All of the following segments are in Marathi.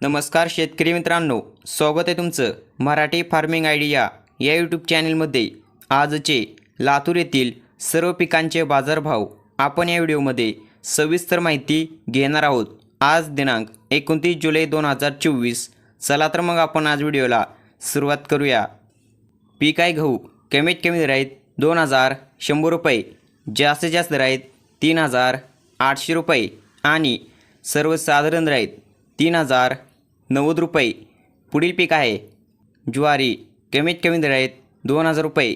नमस्कार शेतकरी मित्रांनो स्वागत आहे तुमचं मराठी फार्मिंग आयडिया या यूट्यूब चॅनलमध्ये. आजचे लातूर येथील सर्व पिकांचे बाजारभाव आपण या व्हिडिओमध्ये सविस्तर माहिती घेणार आहोत. आज दिनांक एकोणतीस जुलै दोन हजार चोवीस. चला तर मग आपण आज व्हिडिओला सुरुवात करूया. पीक आहे गहू कमीत कमी दर आहेत दोन हजार शंभर रुपये जास्तीत जास्त दर आहेत तीन हजार आठशे रुपये आणि सर्वसाधारण दर आहेत तीन हजार नव्वद रुपये. पुढील पीक आहे. ज्वारी कमीत कमी दर आहेत दोन हजार रुपये.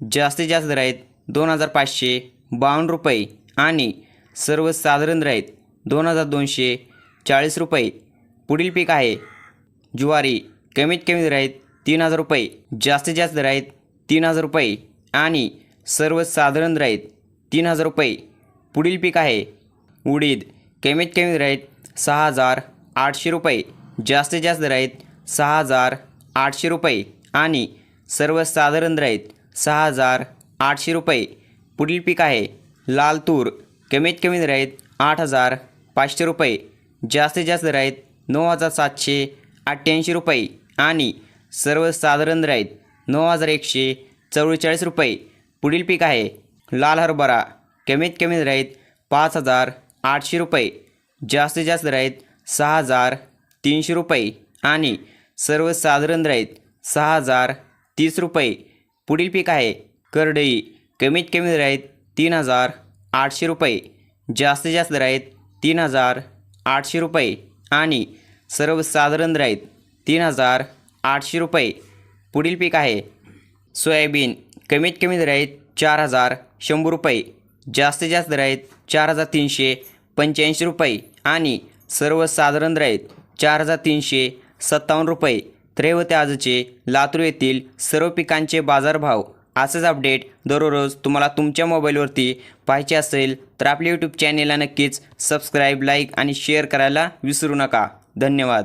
जास्तीत जास्त दर आहेत दोन हजार पाचशे बावन्न रुपये आणि सर्वसाधारण दर आहेत दोन हजार दोनशे चाळीस रुपये. पुढील पीक आहे. ज्वारी कमीत कमी दर आहेत तीन हजार रुपये. जास्तीत जास्त दर आहेत तीन हजार रुपये आणि सर्वसाधारण दर आहेत तीन हजार रुपये. पुढील पीक आहे. उडीद कमीत कमी दर आहेत सहा हजार आठशे रुपये. जास्तीत जास्त राहीत सहा हजार आठशे रुपये आणि सर्वसाधारण दर आहेत सहा हजार आठशे रुपये. पुढील पीक आहे लाल तूर. कमीत कमी राहीत आठ हजार पाचशे रुपये. जास्तीत जास्त राहीत नऊ हजार सातशे अठ्ठ्याऐंशी रुपये आणि सर्वसाधारण दर आहेत नऊ हजार एकशे चव्वेचाळीस रुपये. पुढील पीक आहे लाल हरभरा. कमीत कमी राहीत पाच हजार आठशे रुपये. जास्तीत जास्त राहीत सहा हजार तीनशे रुपये आणि सर्वसाधारण राईत आहेत सहा हजार तीस रुपये. पुढील पीक आहे करडई. कमीत कमी राहीत आहेत तीन हजार आठशे रुपये. जास्तीत जास्त राहीत तीन हजार आठशे रुपये आणि सर्वसाधारण राहीत आहेत तीन हजार आठशे रुपये. पुढील पीक आहे सोयाबीन. कमीत कमी राहीत आहेत चार हजार शंभर रुपये. जास्तीत जास्त राहीत चार हजार तीनशे पंच्याऐंशी रुपये आणि सर्वसाधारण राहीत चार हजार तीनशे सत्तावन्न रुपये. त्रेवते आजचे लातूर येथील सर्व पिकांचे बाजारभाव असेच अपडेट दररोज तुम्हाला तुमच्या मोबाईलवरती पाहायचे असेल तर आपल्या यूट्यूब चॅनेलला नक्कीच सबस्क्राईब लाईक आणि शेअर करायला विसरू नका. धन्यवाद.